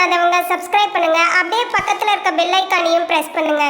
பண்ணாதவங்க சப்ஸ்கிரைப் பண்ணுங்க. அப்படியே பக்கத்துல இருக்க பெல் ஐக்கானையும் பிரஸ் பண்ணுங்க.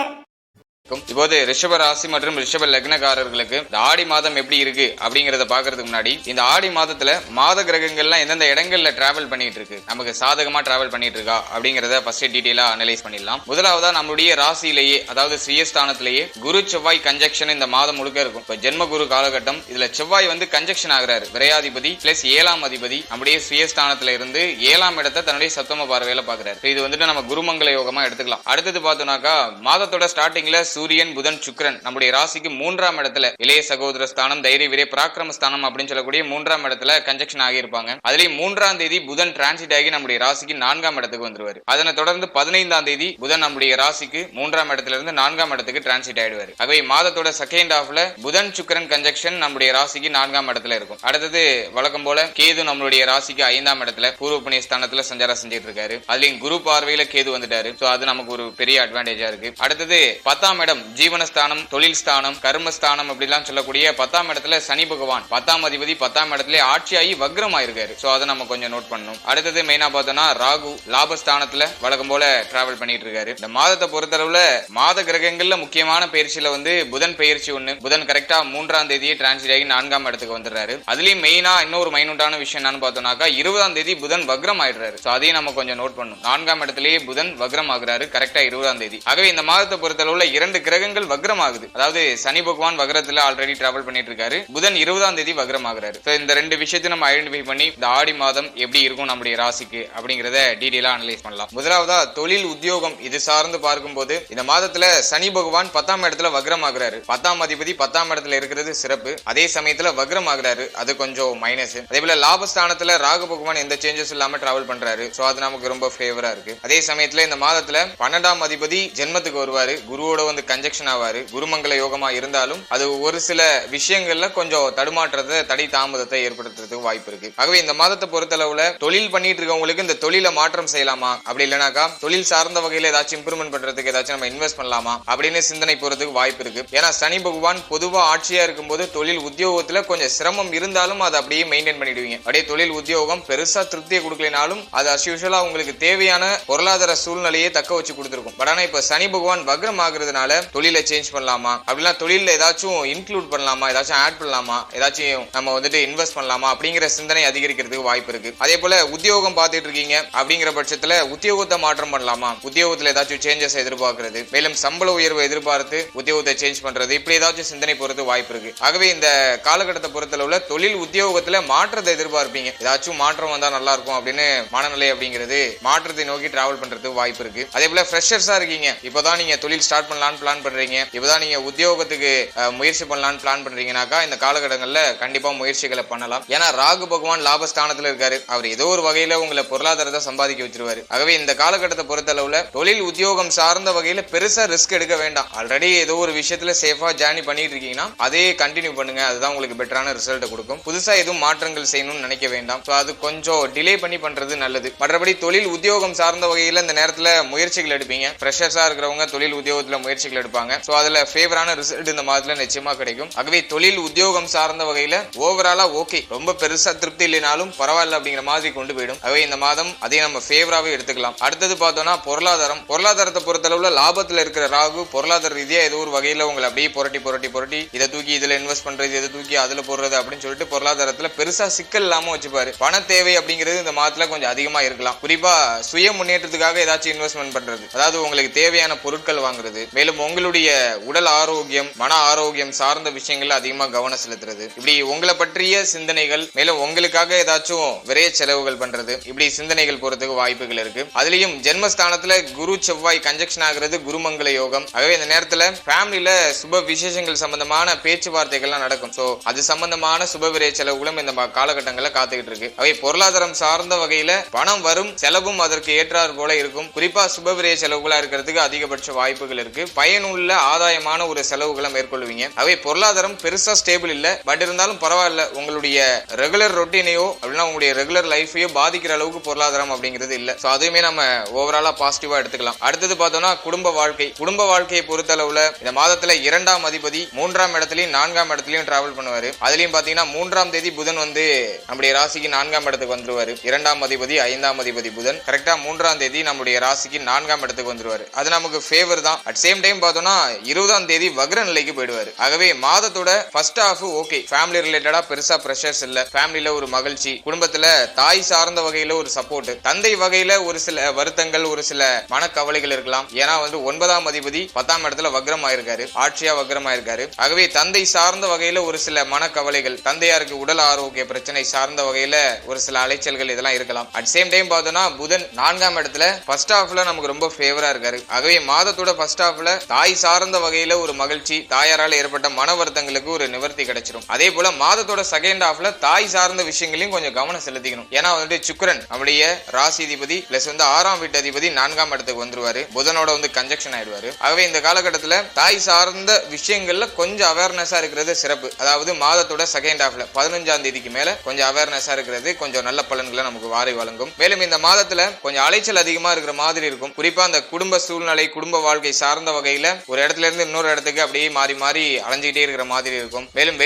இருக்கும். இப்போது ரிஷப ராசி மற்றும் ரிஷப லக்னக்காரர்களுக்கு இந்த ஆடி மாதம் எப்படி இருக்கு அப்படிங்கறத பாக்குறதுக்கு முன்னாடி இந்த ஆடி மாதத்துல மாத கிரகங்கள்லாம் எந்தெந்த இடங்கள்ல டிராவல் பண்ணிட்டு இருக்கு நமக்கு சாதகமா டிராவல் பண்ணிட்டு இருக்கா அப்படிங்கறத ஃபர்ஸ்ட் டீடைலா அனலைஸ் பண்ணிடலாம். முதலாவதா நம்மளுடைய ராசியிலேயே அதாவது சுயஸ்தானத்திலேயே குரு செவ்வாய் கன்ஜெக்ஷன் இந்த மாதம் முழுக்க இருக்கும். இப்ப ஜென்ம குரு காலகட்டம் இதுல செவ்வாய் வந்து கன்ஜெக்ஷன் ஆகிறாரு. விரையாதிபதி பிளஸ் ஏழாம் அதிபதி நம்முடைய சுயஸ்தானத்துல இருந்து ஏழாம் இடத்தை தன்னுடைய சப்தம பார்வையில பாக்குறாரு இது வந்துட்டு நம்ம குருமங்கல யோகமா எடுத்துக்கலாம். அடுத்தது பார்த்தோம்னாக்கா மாதத்தோட ஸ்டார்டிங்ல சூரியன் புதன் சுக்கிரன். நம்முடைய ராசிக்கு மூன்றாம் இடத்துல இளைய சகோதர ஸ்தானம் தைரிய வீரிய பராக்கிரம ஸ்தானம் அப்படின்னு சொல்லக்கூடிய மூன்றாம் இடத்துல கன்ஜெக்ஷன் ஆகியிருப்பாங்க. அதுலயும் மூன்றாம் தேதி புதன் டிரான்சிட் ஆகி நம்முடைய ராசிக்கு நான்காம் இடத்துக்கு வந்துருவாரு. அதனை தொடர்ந்து பதினைந்தாம் தேதி புதன் நம்முடைய ராசிக்கு மூன்றாம் இடத்துல இருந்து நான்காம் இடத்துக்கு டிரான்சிட் ஆயிடுவார். ஆகவே மாதத்தோட செகண்ட் ஹாஃப்ல புதன் சுக்கரன் கன்ஜெக்ஷன் நம்முடைய ராசிக்கு நான்காம் இடத்துல இருக்கும். அடுத்தது வழக்கம் போல கேது நம்மளுடைய ராசிக்கு ஐந்தாம் இடத்துல பூர்வ புண்ணிய ஸ்தானத்துல சஞ்சாரம் செஞ்சுட்டு இருக்காரு. அதுலயும் குரு பார்வையில கேது வந்துட்டாரு. சோ அது நமக்கு ஒரு பெரிய அட்வான்டேஜா இருக்கு. அடுத்தது பத்தாம் இடம் ஜீவனஸ்தானம் தொழில் ஸ்தானம் கர்மஸ்தானம் அப்படிலாம் சொல்லக்கூடிய பத்தாம் இடத்துல சனி பகவான். பத்தாம் அதிபதி பத்தாம் இடத்துல ஆட்சியாகி வக்ரம் ஆயிருக்காரு சோ அதை நம்ம கொஞ்சம் நோட் பண்ணணும். அடுத்தது மெயினா பார்த்தோம்னா ராகு லாபஸ்தானத்துல வழக்கம் போல டிராவல் பண்ணிட்டு இருக்காரு இந்த மாதத்தை பொறுத்தளவுல மாத கிரகங்கள்ல முக்கியமான பயிற்சியில வந்து புதன் பயிற்சி ஒண்ணு. புதன் கரெக்டா மூன்றாம் தேதியே டிரான்ஸ்ஃபர் ஆகி நான்காம் இடத்துக்கு வந்துடுறாரு. அதுலயும் மெயினா இன்னொரு மைனூட்டான விஷயம் என்னன்னு பார்த்தோம்னாக்கா இருபதாம் தேதி புதன் வக்ரம் ஆயிடுறாரு சோ அதையும் நம்ம கொஞ்சம் நோட் பண்ணணும். நான்காம் இடத்துலயே புதன் வக்ரம் ஆகுறாரு கரெக்டா இருபதாம் தேதி. ஆகவே இந்த மாதத்தை பொறுத்தளவுல இரண்டு கிரகங்கள் வக்ரம் ஆகுது அதாவது சனி பகவான் வக்ரத்துல ஆல்ரெடி டிராவல் பண்ணிட்டு இருக்காரு புதன் இருபதாம் தேதி வக்ரம் ஆகுறாரு இந்த ரெண்டு விஷயத்தையும் நம்ம ஐடென்டிஃபை பண்ணி இந்த ஆடி மாதம் எப்படி இருக்கும் நம்முடைய ராசிக்கு அப்படிங்கறத டீடைலா அனலைஸ் பண்ணலாம். முதலாவதா தொழில் உத்தியோகம் இது சார்ந்து பார்க்கும்போது இந்த மாதத்துல சனி பகவான் பத்தாம் இடத்துல வக்ரம் ஆகுறாரு பத்தாம் அதிபதி பத்தாம் இடத்துல இருக்கிறது சிறப்பு. அதே சமயத்துல வக்ரம் ஆகுறாரு அது கொஞ்சம் மைனஸ் அதே போல லாபஸ்தானத்துல ராகு பகவான் எந்த சேஞ்சஸ் இல்லாம டிராவல் பண்றாரு. சோ அது நமக்கு ரொம்ப ஃபேவரா இருக்கு. அதே சமயத்துல இந்த மாதத்துல பன்னெண்டாம் அதிபதி ஜென்மத்துக்கு வருவாரு. குருவோட வந்து கன்ஜெக்ஷன் ஆவாரு. குருமங்கல யோகமா இருந்தாலும் அது ஒரு சில விஷயங்கள்ல கொஞ்சம் தடுமாற்றத்தை தடை தாமதத்தை ஏற்படுத்துறதுக்கு வாய்ப்பு இருக்கு. ஆகவே இந்த மாதத்தை பொறுத்தளவுல தொழில் பண்ணிட்டு இருக்கவங்களுக்கு இந்த தொழிலை மாற்றம் செய்யலாமா? அப்படி இல்லைனாக்கா தொழில் சார்ந்த வகையில் ஏதாச்சும் இம்ப்ரூவ்மெண்ட் பண்றதுக்கு ஏதாச்சும் நம்ம இன்வெஸ்ட் பண்ணலாமா? அப்படின்னு சிந்தனை போறதுக்கு வாய்ப்பு இருக்கு. ஏன்னா சனி பகவான் பொதுவாக ஆட்சியா இருக்கும்போது தொழில் உத்தியோகத்துல கொஞ்சம் சிரமம் இருந்தாலும் அதை அப்படியே மெயின்டைன் பண்ணிடுவீங்க. அப்படியே தொழில் உத்தியோகம் பெருசா திருப்தியை கொடுக்கலனாலும் அது அஸ்யூஷுவலா உங்களுக்கு தேவையான பொருளாதார சூழ்நிலையை தக்க வச்சு கொடுத்துருக்கும். பட் ஆனா இப்ப சனி பகவான் வக்ரம் ஆகுறதுனால தொழிலை சேஞ்ச் பண்ணலாமா? அப்படிலாம் தொழில ஏதாச்சும் இன்க்ளூட் பண்ணலாமா? ஏதாச்சும் ஆட் பண்ணலாமா? ஏதாச்சும் நம்ம வந்துட்டு இன்வெஸ்ட் பண்ணலாமா? அப்படிங்கிற சிந்தனை அதிகரிக்கிறதுக்கு வாய்ப்பு இருக்கு. அதே போல உத்தியோகம் பார்த்துட்டு இருக்கீங்க அப்படிங்கிற பட்சத்துல உத்தியோகத்தை மாற்றம் பண்ணலாமா? உத்தியோகத்துல ஏதாச்சும் சேஞ்சஸ் எதிர்பார்க்கறது. மேலும் சம்பள உயர்வை எதிர்பார்த்து உத்தியோகத்தை சேஞ்ச் பண்றது. இப்படி ஏதாச்சும் சிந்தனை போறது வாய்ப்பு இருக்கு. ஆகவே இந்த காலகட்டத்தை பொறுத்தளவுல தொழில் உத்தியோகத்துல மாற்றத்தை எதிர்பார்ப்பீங்க. ஏதாச்சும் மாற்றம் வந்தா நல்லா இருக்கும் அப்படின்னு மனநிலை அப்படிங்கிறது மாற்றத்தை நோக்கி டிராவல் பண்றதுக்கு வாய்ப்பு இருக்கு. அதே போல ஃப்ரெஷர்ஸா இருக்கீங்க. இப்பதான் நீங்க தொழில் ஸ்டார்ட் பண்ணலாம்னு பிளான் பண்றீங்க? இப்பதான் நீங்க உத்தியோகத்துக்கு முயற்சி பண்ணலாம் பிளான் பண்றீங்கனாக்கா இந்த காலகட்டங்கள்ல கண்டிப்பா முயற்சிகளை பண்ணலாம். ஏன்னா ராகு பகவான் லாபஸ்தானத்துல இருக்காரு. அவர் ஏதோ ஒரு வகையில உங்களை பொருளாதாரத்தை சம்பாதிக்க வச்சிருவாரு. ஆகவே இந்த காலகட்டத்தை பொறுத்தளவுல தொழில் உத்தியோகம் சார்ந்த வகையில பெருசா ரிஸ்க் எடுக்க வேண்டாம். ஆல்ரெடி ஏதோ ஒரு விஷயத்துல சேஃபா ஜேர்னி பண்ணிட்டு இருக்கீங்கன்னா அதே கண்டினியூ பண்ணுங்க. அதுதான் உங்களுக்கு பெட்டரான ரிசல்ட் கொடுக்கும். புதுசா எதுவும் மாற்றங்கள் செய்யணும்னு நினைக்க வேண்டாம். ஸோ அது கொஞ்சம் டிலே பண்ணி பண்றது நல்லது. மற்றபடி தொழில் உத்தியோகம் சார்ந்த வகையில இந்த நேரத்துல முயற்சிகள் எடுப்பீங்க. ஃப்ரெஷர்ஸா இருக்கிறவங்க தொழில் உத்தியோகத்துல முயற்சிகள் எடுப்பாங்க. ஸோ அதில் ஃபேவரான ரிசல்ட் இந்த மாதத்தில் நிச்சயமா கிடைக்கும். ஆகவே தொழில் உத்தியோகம் சார்ந்த வகையில் ஓவராலா ஓகே ரொம்ப பெருசா திருப்தி இல்லைனாலும் பரவாயில்ல அப்படிங்கிற மாதிரி கொண்டு போயிடும். ஆகவே இந்த மாதம் அதை நம்ம ஃபேவராகவே எடுத்துக்கலாம். அடுத்தது பார்த்தோம்னா பொருளாதாரம். பொருளாதாரத்தை பொறுத்தளவுல லாபத்தில் இருக்கிற ராகு பொருளாதார ரீதியா ஏதோ ஒரு வகையில் உங்களை அப்படியே புரட்டி புரட்டி புரட்டி இதை தூக்கி இதில் இன்வெஸ்ட் பண்றது இதை தூக்கி அதுல போடுறது அப்படின்னு சொல்லிட்டு பொருளாதாரத்தில் பெருசா சிக்கல் இல்லாம வச்சுப்பாரு. பண தேவை அப்படிங்கிறது இந்த மாதத்தில் கொஞ்சம் அதிகமா இருக்கலாம். குறிப்பா சுய முன்னேற்றத்துக்காக ஏதாச்சும் இன்வெஸ்ட்மெண்ட் பண்றது. அதாவது உங்களுக்கு தேவையான பொருட்கள் வாங்குறது. மேலும் உங்களுடைய உடல் ஆரோக்கியம் மன ஆரோக்கியம் சார்ந்த விஷயங்கள் அதிகமா கவனம் செலுத்துறது. இப்படி உங்களை பற்றிய சிந்தனைகள் மேலும் உங்களுக்காக ஏதாச்சும் விரைய செலவுகள் பண்றது இப்படி சிந்தனைகள் போறதுக்கு வாய்ப்புகள் இருக்கு. அதுலயும் ஜென்மஸ்தானத்துல குரு செவ்வாய் கன்ஜெக்ஷன் ஆகுறது குருமங்கல யோகம். ஆகவே இந்த நேரத்துல ஃபேமிலியில சுப விசேஷங்கள் சம்பந்தமான பேச்சுவார்த்தைகள்லாம் நடக்கும். சோ அது சம்பந்தமான சுப விரைய செலவுகளும் இந்த காலகட்டங்களில் காலகட்டங்கள்ல காத்துக்கிட்டு இருக்கு. அவை பொருளாதாரம் சார்ந்த வகையில பணம் வரும் செலவும் அதற்கு ஏற்றாறு போல இருக்கும். குறிப்பா சுப விரைய செலவுகளா இருக்கிறதுக்கு அதிகபட்ச வாய்ப்புகள் இருக்கு. பயனுள்ள ஆதாயமான ஒரு செலவுகளை மேற்கொள்வீங்க. அவை பொருளாதாரம் பெருசா ஸ்டேபிள் இல்ல. பட் இருந்தாலும் பரவாயில்ல உங்களுடைய ரெகுலர் ரொட்டீனையோ அப்படின்னா உங்களுடைய ரெகுலர் லைஃபையோ பாதிக்கிற அளவுக்கு பொருளாதாரம் அப்படிங்கிறது இல்ல. சோ அதுவுமே நம்ம ஓவராலா பாசிட்டிவா எடுத்துக்கலாம். அடுத்தது பார்த்தோம்னா குடும்ப வாழ்க்கை. குடும்ப வாழ்க்கையை பொறுத்தளவுல இந்த மாதத்துல இரண்டாம் அதிபதி மூன்றாம் இடத்துலயும் நான்காம் இடத்துலயும் டிராவல் பண்ணுவாரு. அதுலயும் பாத்தீங்கன்னா மூன்றாம் தேதி புதன் வந்து நம்முடைய ராசிக்கு நான்காம் இடத்துக்கு வந்துருவாரு. இரண்டாம் அதிபதி ஐந்தாம் அதிபதி புதன். கரெக்டா மூன்றாம் தேதி நம்முடைய ராசிக்கு நான்காம் இடத்துக்கு வந்துருவாரு. அது நமக்கு ஃபேவர் தான். அட் சேம் டைம் பார்த்தோம்னா இருபதாம் தேதி வக்ர நிலைக்கு போயிடுவாரு. ஆகவே மாதத்தோட ஃபர்ஸ்ட் ஹாஃப் ஓகே ஃபேமிலி ரிலேட்டடா பெருசா ப்ரெஷர்ஸ் இல்ல. ஃபேமிலியில ஒரு மகிழ்ச்சி. குடும்பத்துல தாய் சார்ந்த வகையில ஒரு சப்போர்ட் தந்தை வகையில ஒரு சில வருத்தங்கள் ஒரு சில மனக்கவலைகள் இருக்கலாம். ஏன்னா வந்து ஒன்பதாம் அதிபதி பத்தாம் இடத்துல வக்ரம் ஆயிருக்காரு ஆட்சியா வக்ரம் ஆயிருக்காரு ஆகவே தந்தை சார்ந்த வகையில ஒரு சில மனக்கவலைகள் தந்தையாருக்கு உடல் ஆரோக்கிய பிரச்சனை சார்ந்த வகையில ஒரு சில அலைச்சல்கள் இதெல்லாம் இருக்கலாம். அட் சேம் டைம் பார்த்தோம்னா புதன் நான்காம் இடத்துல ஃபர்ஸ்ட் ஹாஃப்ல நமக்கு ரொம்ப ஃபேவரா இருக்காரு. ஆகவே மாதத்தோட ஃபர்ஸ்ட் ஹாஃப்ல தாய் சார்ந்த வகையில ஒரு மகிழ்ச்சி தாயாரால் ஏற்பட்ட மன வருத்தங்களுக்கு ஒரு நிவர்த்தி கிடைச்சிடும் அதே போல மாதத்தோட செகண்ட் ஹாஃப்ல தாய் சார்ந்த விஷயங்களையும் கொஞ்சம் கவனம் செலுத்திக்கணும். ஏன்னா வந்துட்டு சுக்கிரன் நம்முடைய ராசி அதிபதி பிளஸ் வந்து ஆறாம் வீட்டு அதிபதி நான்காம் இடத்துக்கு வந்துருவாரு. புதனோட வந்து கன்ஜெக்ஷன் ஆயிடுவாரு. ஆகவே இந்த காலகட்டத்தில் தாய் சார்ந்த விஷயங்கள்ல கொஞ்சம் அவேர்னஸா இருக்கிறது சிறப்பு. அதாவது மாதத்தோட செகண்ட் ஹாஃப்ல பதினஞ்சாம் தேதிக்கு மேல கொஞ்சம் அவேர்னஸா இருக்கிறது கொஞ்சம் நல்ல பலன்களை நமக்கு வாரி வழங்கும். மேலும் இந்த மாதத்துல கொஞ்சம் அலைச்சல் அதிகமா இருக்கிற மாதிரி இருக்கும். குறிப்பா அந்த குடும்ப சூழ்நிலை குடும்ப வாழ்க்கை சார்ந்த வகை வகையில ஒரு இடத்துல இருந்து இன்னொரு இடத்துக்கு அப்படியே மாறி மாறி அலைஞ்சிக்கிட்டே இருக்கிற மாதிரி இருக்கும். மேலும்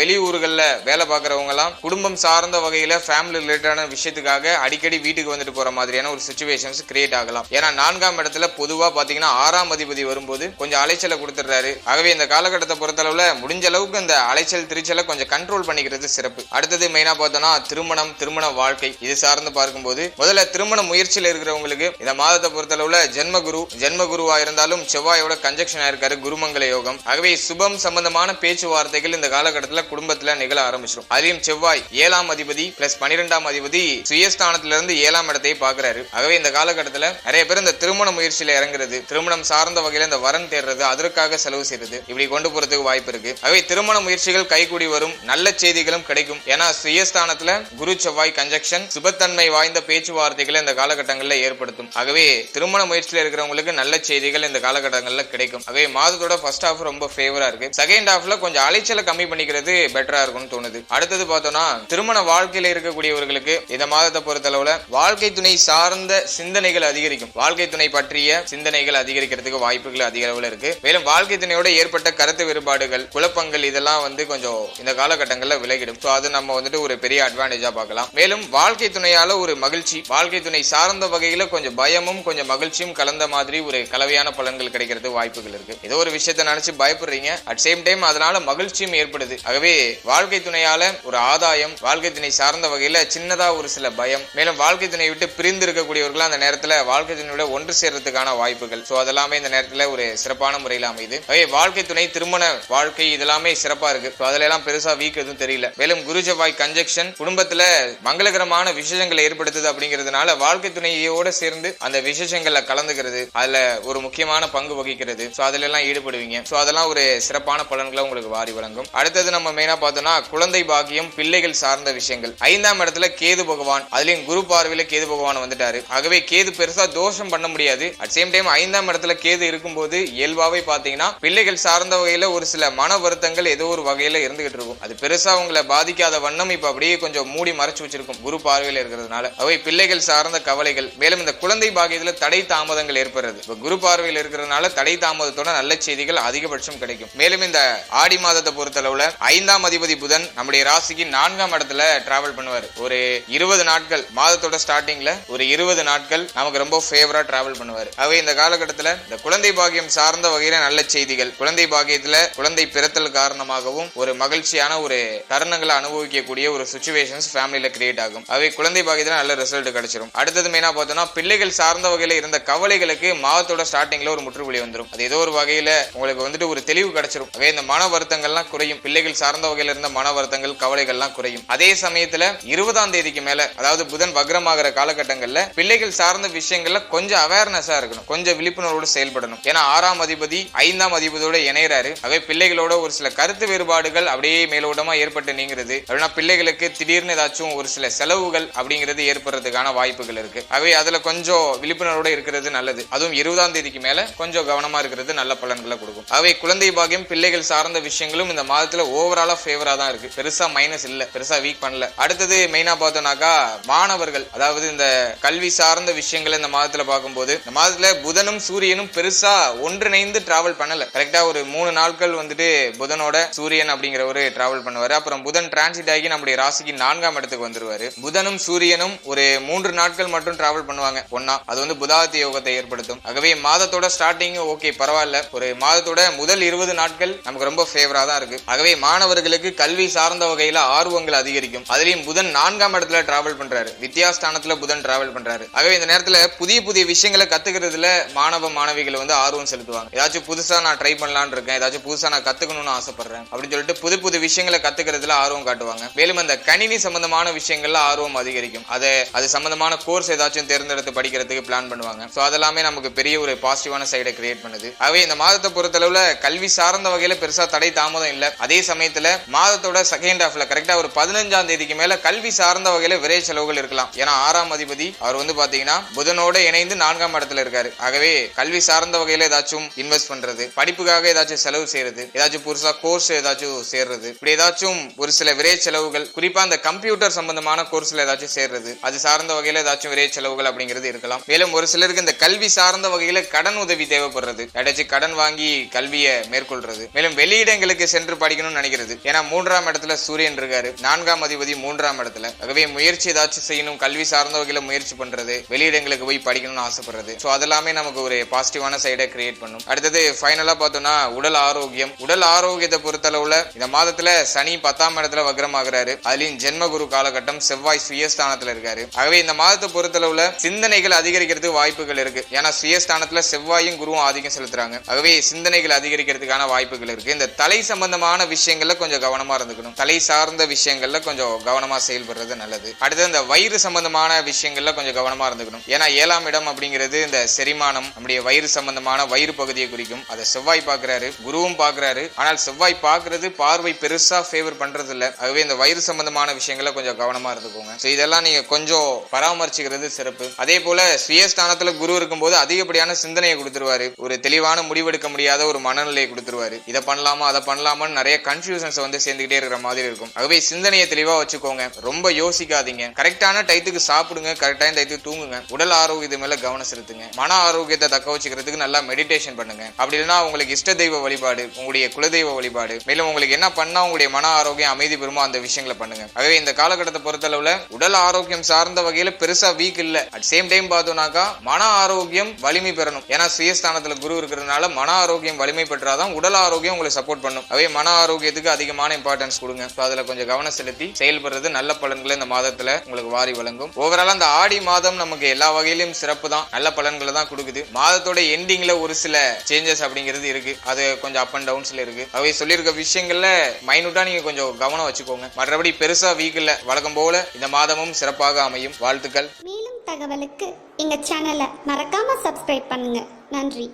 வெளி ஊர்களில் வேலை பார்க்கறவங்க எல்லாம் குடும்பம் சார்ந்த வகையில ஃபேமிலி ரிலேட்டடான விஷயத்துக்காக அடிக்கடி வீட்டுக்கு வந்துட்டு போற மாதிரியான ஒரு சுச்சுவேஷன்ஸ் கிரியேட் ஆகலாம். ஏன்னா நான்காம் இடத்துல பொதுவா பாத்தீங்கன்னா ஆறாம் அதிபதி வரும்போது கொஞ்சம் அலைச்சலை கொடுத்துடுறாரு. ஆகவே இந்த காலகட்டத்தை பொறுத்தளவுல முடிஞ்ச அளவுக்கு இந்த அலைச்சல் திருச்சலை கொஞ்சம் கண்ட்ரோல் பண்ணிக்கிறது சிறப்பு. அடுத்தது மெயினா பார்த்தோம்னா திருமணம் திருமண வாழ்க்கை. இது சார்ந்து பார்க்கும்போது முதல்ல திருமண முயற்சியில் இருக்கிறவங்களுக்கு இந்த மாதத்தை பொறுத்தளவுல ஜென்மகுரு ஜென்மகுருவா இருந்தாலும் செவ்வாயோட கன்ஜெக்ஷன் ஆயிருக்காரு குருமங்கல யோகம். ஆகவே சுபம் சம்பந்தமான பேச்சுவார்த்தைகள் இந்த காலகட்டத்துல குடும்பத்துல நிகழ ஆரம்பிச்சிடும் அதையும் செவ்வாய் ஏழாம் அதிபதி பிளஸ் பன்னிரெண்டாம் அதிபதி சுயஸ்தானத்துல இருந்து ஏழாம் இடத்தை பாக்குறாரு ஆகவே இந்த காலகட்டத்துல நிறைய பேர் இந்த திருமண முயற்சியில இறங்குறது திருமணம் சார்ந்த வகையில இந்த வரன் தேடுறது அதற்காக செலவு செய்யறது இப்படி கொண்டு போறதுக்கு வாய்ப்பு இருக்கு. ஆகவே திருமண முயற்சிகள் கைகூடி வரும் நல்ல செய்திகளும் கிடைக்கும். ஏன்னா சுயஸ்தானத்துல குரு செவ்வாய் கன்ஜெக்ஷன் சுபத்தன்மை வாய்ந்த பேச்சுவார்த்தைகளை இந்த காலகட்டங்களில் ஏற்படுத்தும். ஆகவே திருமண முயற்சியில் இருக்கிறவங்களுக்கு நல்ல செய்திகள் இந்த காலகட்டங்களில் கிடைக்கும். ஆகவே மாதத்தோட ஃபர்ஸ்ட் ஹாஃப் ரொம்ப ஃபேவரா இருக்கு. செகண்ட் ஹாஃப்ல கொஞ்சம் அலைச்சலை கம்மி பண்ணிக்கிறது பெட்டரா இருக்கும்னு தோணுது. அடுத்தது பார்த்தோம்னா திருமண வாழ்க்கையில இருக்கக்கூடியவர்களுக்கு இந்த மாதத்தை பொறுத்தளவுல வாழ்க்கை துணை சார்ந்த சிந்தனைகள் அதிகரிக்கும். வாழ்க்கை துணை பற்றிய சிந்தனைகள் அதிகரிக்கிறதுக்கு வாய்ப்புகள் அதிக அளவுல இருக்கு. மேலும் வாழ்க்கை துணையோட ஏற்பட்ட கருத்து வேறுபாடுகள் குழப்பங்கள் இதெல்லாம் வந்து கொஞ்சம் இந்த காலகட்டங்களில் விலகிடும். ஸோ அது நம்ம வந்துட்டு ஒரு பெரிய அட்வான்டேஜா பார்க்கலாம். மேலும் வாழ்க்கை துணையால ஒரு மகிழ்ச்சி வாழ்க்கை துணை சார்ந்த வகையில கொஞ்சம் பயமும் கொஞ்சம் மகிழ்ச்சியும் கலந்த மாதிரி ஒரு கலவையான பலன்கள் கிடைக்கிறது வாய்ப்புகள் இருக்கு. ஏதோ ஒரு விஷயத்தை நினைச்சு பயப்படுறீங்க. அட் சேம் டைம் அதனால மகிழ்ச்சியும் ஏற்படுது. ஆகவே வாழ்க்கை துணையால ஒரு ஆதாயம் வாழ்க்கை துணை சார்ந்த வகையில சின்னதா ஒரு சில பயம். மேலும் வாழ்க்கை துணை விட்டு பிரிந்து இருக்கக்கூடியவர்கள் அந்த நேரத்துல வாழ்க்கை துணையோட ஒன்று சேர்றதுக்கான வாய்ப்புகள். சோ அதெல்லாமே இந்த நேரத்துல ஒரு சிறப்பான முறையில் அமையுது. ஆகவே வாழ்க்கை துணை திருமண வாழ்க்கை இதெல்லாமே சிறப்பா இருக்கு. ஸோ அதுல எல்லாம் பெருசா வீக் எதுவும் தெரியல. மேலும் குரு செவ்வாய் கன்ஜெக்ஷன் குடும்பத்துல மங்களகரமான விசேஷங்களை ஏற்படுத்துது அப்படிங்கிறதுனால வாழ்க்கை துணையோட சேர்ந்து அந்த விசேஷங்கள்ல கலந்துக்கிறது. அதுல ஒரு முக்கியமான பங்கு வகிக்கிறது ஸோ அதுல எல்லாம் ஈடுபடுவீங்க. ஸோ அதெல்லாம் ஒரு சிறப்பான பலன்களை உங்களுக்கு வாரி வழங்கும். அடுத்தது நம்ம மெயினா பார்த்தோம்னா குழந்தை பாக்கியம் பிள்ளைகள் சார்ந்த விஷயங்கள். ஐந்தாம் இடத்துல கேது பகவான். அதுலயும் குரு பார்வையில கேது பகவான் வந்துட்டாரு. ஆகவே கேது பெருசா தோஷம் பண்ண முடியாது. அட் சேம் டைம் ஐந்தாம் இடத்துல கேது இருக்கும்போது இயல்பாவே பாத்தீங்கன்னா பிள்ளைகள் சார்ந்த வகையில ஒரு சில மன வருத்தங்கள் ஏதோ ஒரு வகையில இருந்துகிட்டு இருக்கும். அது பெருசா உங்களை பாதிக்காத வண்ணம் இப்ப அப்படியே கொஞ்சம் மூடி மறைச்சு வச்சிருக்கும் குரு பார்வையில இருக்கிறதுனால. அவை பிள்ளைகள் சார்ந்த கவலைகள் மேலும் இந்த குழந்தை பாக்கியத்துல தடை தாமதங்கள் ஏற்படுறது. இப்ப குரு பார்வையில் இருக்கிறதுனால தடை தாமதத்தோட நல்ல செய்திகள் அதிகபட்சம் கிடைக்கும். மேலும் இந்த ஆடி மாதத்தை பொறுத்தளவுல ஐந்தாம் அதிபதி புதன் நம்முடைய ராசிக்கு நான்காம் இடத்துல டிராவல் பண்ணுவார். ஒரு இருபது நாட்கள் மாதத்தோட ஸ்டார்டிங்ல ஒரு இருபது நாட்கள் நமக்கு ரொம்ப ஃபேவரா டிராவல் பண்ணுவார். ஆகவே இந்த காலகட்டத்தில் இந்த குழந்தை பாக்கியம் சார்ந்த வகையில நல்ல செய்திகள் குழந்தை பாக்கியத்துல குழந்தை பிறத்தல் காரணமாகவும் ஒரு மகிழ்ச்சியான ஒரு தருணங்களை அனுபவிக்கக்கூடிய ஒரு சுச்சுவேஷன்ஸ் ஃபேமிலியில கிரியேட் ஆகும். அவை குழந்தை பாகியத்துல நல்ல ரிசல்ட் கிடைச்சிடும் அடுத்தது மெயினா பார்த்தோம்னா பிள்ளைகள் சார்ந்த வகையில இருந்த கவலைகளுக்கு மாதத்தோட ஸ்டார்டிங்ல ஒரு முற்றுப்புள்ளி வந்துடும் அது ஏதோ ஒரு வகையில உங்களுக்கு வந்துட்டு ஒரு தெளிவு கிடைச்சிரும். அவை இந்த மன வருத்தங்கள்லாம் குறையும். பிள்ளைகள் சார்ந்த வகையில இருந்த மன வருத்தங்கள் கவலைகள்லாம் குறையும். அதே சமயத்துல இருபதாம் தேதிக்கு மேல அதாவது புதன் வக்ரமாகிற காலகட்டங்கள்ல பிள்ளைகள் சார்ந்த விஷயங்கள்ல கொஞ்சம் அவேர்னஸா இருக்கணும். கொஞ்சம் விழிப்புணர்வோடு செயல்படணும். ஏன்னா ஆறாம் அதிபதி ஐந்தாம் அதிபதியோட இணையறாரு. அவை பிள்ளைகளோட ஒரு சில கருத்து வேறுபாடுகள் அப்படியே மேலோட்டமா ஏற்பட்டு நீங்கிறது. அப்படின்னா பிள்ளைகளுக்கு திடீர்னு ஏதாச்சும் ஒரு சில செலவுகள் அப்படிங்கிறது ஏற்படுறதுக்கான வாய்ப்புகள் இருக்கு. அவை அதுல கொஞ்சம் விழிப்புணர்வோட இருக்கிறது நல்லது. அதுவும் இருபதாம் தேதிக்கு மேல கொஞ்சம் கவனம் கவனமா இருக்கிறது நல்ல பலன்களை கொடுக்கும். ஆகவே குழந்தை பாக்கியம் பிள்ளைகள் சார்ந்த விஷயங்களும் இந்த மாதத்துல ஓவராலா ஃபேவரா தான் இருக்கு. பெருசா மைனஸ் இல்ல. பெருசா வீக் பண்ணல. அடுத்தது மெயினா பார்த்தோம்னாக்கா மாணவர்கள் அதாவது இந்த கல்வி சார்ந்த விஷயங்களை இந்த மாதத்துல பார்க்கும்போது இந்த மாதத்துல புதனும் சூரியனும் பெருசா ஒன்றிணைந்து டிராவல் பண்ணல. கரெக்டா ஒரு மூணு நாட்கள் வந்துட்டு புதனோட சூரியன் அப்படிங்கிற ஒரு டிராவல் பண்ணுவாரு. அப்புறம் புதன் டிரான்சிட் ஆகி நம்முடைய ராசிக்கு நான்காம் இடத்துக்கு வந்துருவாரு. புதனும் சூரியனும் ஒரு மூன்று நாட்கள் மட்டும் டிராவல் பண்ணுவாங்க. ஒன்னா அது வந்து புதாதி யோகத்தை ஏற்படுத்தும். ஆகவே மாதத்தோட ஸ்டார்டிங் ஓகே பரவாயில்ல. ஒரு மாதத்தோட முதல் இருபது நாட்கள் நமக்கு ரொம்ப ஃபேவரா தான் இருக்கு. ஆகவே மாணவர்களுக்கு கல்வி சார்ந்த வகையில ஆர்வங்கள் அதிகரிக்கும். அதுலயும் புதன் நான்காம் இடத்துல டிராவல் பண்றாரு. வித்யாஸ்தானத்துல புதன் டிராவல் பண்றாரு. ஆகவே இந்த நேரத்துல புதிய புதிய விஷயங்களை கத்துக்கிறதுல மாணவ மாணவிகள் வந்து ஆர்வம் செலுத்துவாங்க. ஏதாச்சும் புதுசா நான் ட்ரை பண்ணலான்னு இருக்கேன். ஏதாச்சும் புதுசா நான் கத்துக்கணும்னு ஆசைப்படுறேன். அப்படின்னு சொல்லிட்டு புது புது விஷயங்களை கத்துக்கிறதுல ஆர்வம் காட்டுவாங்க. மேலும் அந்த கணினி சம்பந்தமான விஷயங்கள்ல ஆர்வம் அதிகரிக்கும். அதை அது சம்பந்தமான கோர்ஸ் ஏதாச்சும் தேர்ந்தெடுத்து படிக்கிறதுக்கு பிளான் பண்ணுவாங்க. ஸோ அதெல்லாமே நமக்கு பெரிய ஒரு பாசிட்டிவான சைடை கிரியேட் பண்ணுது. ஆகவே இந்த மாதத்தை பொறுத்தளவுல கல்வி சார்ந்த வகையில பெருசா தடை தாமதம் இல்ல. அதே சமயத்துல மாதத்தோட செகண்ட் ஹாஃப்ல கரெக்டா ஒரு பதினஞ்சாம் தேதிக்கு மேல கல்வி சார்ந்த வகையில விரை செலவுகள் இருக்கலாம். ஏன்னா ஆறாம் அதிபதி அவர் வந்து பாத்தீங்கன்னா புதனோட இணைந்து நான்காம் இடத்துல இருக்காரு. ஆகவே கல்வி சார்ந்த வகையில ஏதாச்சும் இன்வெஸ்ட் பண்றது படிப்புக்காக ஏதாச்சும் செலவு செய்யறது ஏதாச்சும் புதுசா கோர்ஸ் ஏதாச்சும் சேர்றது இப்படி ஏதாச்சும் ஒரு சில விரை செலவுகள் குறிப்பா அந்த கம்ப்யூட்டர் சம்பந்தமான கோர்ஸ்ல ஏதாச்சும் சேர்றது அது சார்ந்த வகையில ஏதாச்சும் விரை செலவுகள் அப்படிங்கிறது இருக்கலாம். மேலும் ஒரு சிலருக்கு இந்த கல்வி சார்ந்த வகையில கடன் உதவி தேவைப்படுறது ஏதாச்சும் கடன் வாங்கி கல்வியை மேற்கொள்றது. மேலும் வெளியிடங்களுக்கு சென்று படிக்கணும்னு நினைக்கிறது. ஏன்னா மூன்றாம் இடத்துல சூரியன் இருக்காரு. நான்காம் அதிபதி மூன்றாம் இடத்துல. ஆகவே முயற்சி ஏதாச்சும் செய்யணும். கல்வி சார்ந்த வகையில முயற்சி பண்றது. வெளியிடங்களுக்கு போய் படிக்கணும்னு ஆசைப்படுறது. ஸோ அதெல்லாமே நமக்கு ஒரு பாசிட்டிவான சைடை கிரியேட் பண்ணும். அடுத்தது ஃபைனலா பார்த்தோம்னா உடல் ஆரோக்கியம். உடல் ஆரோக்கியத்தை பொறுத்தளவுல இந்த மாதத்துல சனி பத்தாம் இடத்துல வக்ரமாகிறாரு. அதுலயும் ஜென்மகுரு காலகட்டம் செவ்வாய் சுயஸ்தானத்துல இருக்காரு. ஆகவே இந்த மாதத்தை பொறுத்தளவுல சிந்தனைகள் அதிகரிக்கிறதுக்கு வாய்ப்புகள் இருக்கு. ஏன்னா சுயஸ்தானத்துல செவ்வாயும் குருவும் ஆதி ஆதிக்கம் செலுத்துறாங்க. ஆகவே சிந்தனைகள் அதிகரிக்கிறதுக்கான வாய்ப்புகள் இருக்கு. இந்த தலை சம்பந்தமான விஷயங்கள்ல கொஞ்சம் கவனமா இருந்துக்கணும். தலை சார்ந்த விஷயங்கள்ல கொஞ்சம் கவனமா செயல்படுறது நல்லது. அடுத்து இந்த வயிறு சம்பந்தமான விஷயங்கள்ல கொஞ்சம் கவனமா இருந்துக்கணும். ஏன்னா ஏழாம் இடம் அப்படிங்கிறது இந்த செரிமானம் நம்முடைய வயிறு சம்பந்தமான வயிறு பகுதியை குறிக்கும். அதை செவ்வாய் பார்க்கறாரு குருவும் பார்க்கறாரு. ஆனால் செவ்வாய் பார்க்கறது பார்வை பெருசா ஃபேவர் பண்றது இல்ல ஆகவே இந்த வயிறு சம்பந்தமான விஷயங்கள்ல கொஞ்சம் கவனமா இருந்துக்கோங்க. ஸோ இதெல்லாம் நீங்க கொஞ்சம் பராமரிச்சுக்கிறது சிறப்பு. அதே போல சுயஸ்தானத்துல குரு இருக்கும்போது அதிகப்படியான சிந்தனையை கொடுத்துருவாரு. ஒரு தெளிவான முடிவெடுக்க முடியாத ஒரு மனநிலையை கொடுத்துருவாரு. இதை பண்ணலாமா அதை பண்ணலாமான்னு நிறைய கன்ஃபியூஷன்ஸ் வந்து சேர்ந்துகிட்டே இருக்கிற மாதிரி இருக்கும். ஆகவே சிந்தனையை தெளிவா வச்சுக்கோங்க. ரொம்ப யோசிக்காதீங்க. கரெக்டான டயத்துக்கு சாப்பிடுங்க கரெக்டான டயத்துக்கு தூங்குங்க. உடல் ஆரோக்கியத்து மேல கவனம் செலுத்துங்க. மன ஆரோக்கியத்தை தக்க வச்சுக்கிறதுக்கு நல்லா மெடிடேஷன் பண்ணுங்க. அப்படி இல்லைன்னா உங்களுக்கு இஷ்ட தெய்வ வழிபாடு உங்களுடைய குலதெய்வ வழிபாடு மேலும் உங்களுக்கு என்ன பண்ணா உங்களுடைய மன ஆரோக்கியம் அமைதி பெறுமோ அந்த விஷயங்களை பண்ணுங்க. ஆகவே இந்த காலகட்டத்தை பொறுத்தளவுல உடல் ஆரோக்கியம் சார்ந்த வகையில பெருசா வீக் இல்ல. அட் சேம் டைம் பார்த்தோம்னாக்கா மன ஆரோக்கியம் வலிமை பெறணும். ஏன்னா சுயஸ்தானத்துல குரு இருக்கிறதுனால மன ஆரோக்கியம் வலிமை பெற்றாதான் உடல் ஆரோக்கியம் உங்களுக்கு சப்போர்ட் பண்ணும். அவே மன ஆரோக்கியத்துக்கு அதிகமான இம்பார்ட்டன்ஸ் கொடுங்க. ஸோ அதுல கொஞ்சம் கவனம் செலுத்தி செயல்படுறது நல்ல பலன்களை இந்த மாதத்துல உங்களுக்கு வாரி வழங்கும். ஓவரால் அந்த ஆடி மாதம் நமக்கு எல்லா வகையிலும் சிறப்பு தான். நல்ல பலன்களை தான் கொடுக்குது. மாதத்தோட எண்டிங்ல ஒரு சில சேஞ்சஸ் அப்படிங்கிறது இருக்கு. அது கொஞ்சம் அப் அண்ட் டவுன்ஸ்ல இருக்கு. அவை சொல்லியிருக்க விஷயங்கள்ல மைனூட்டா நீங்க கொஞ்சம் கவனம் வச்சுக்கோங்க. மற்றபடி பெருசா வீக்கில் வழக்கம் போல இந்த மாதமும் சிறப்பாக அமையும். வாழ்த்துக்கள். மேலும் தகவலுக்கு எங்க சேனலை மறக்காம சப்ஸ்கிரைப் பண்ணுங்க. நன்றி.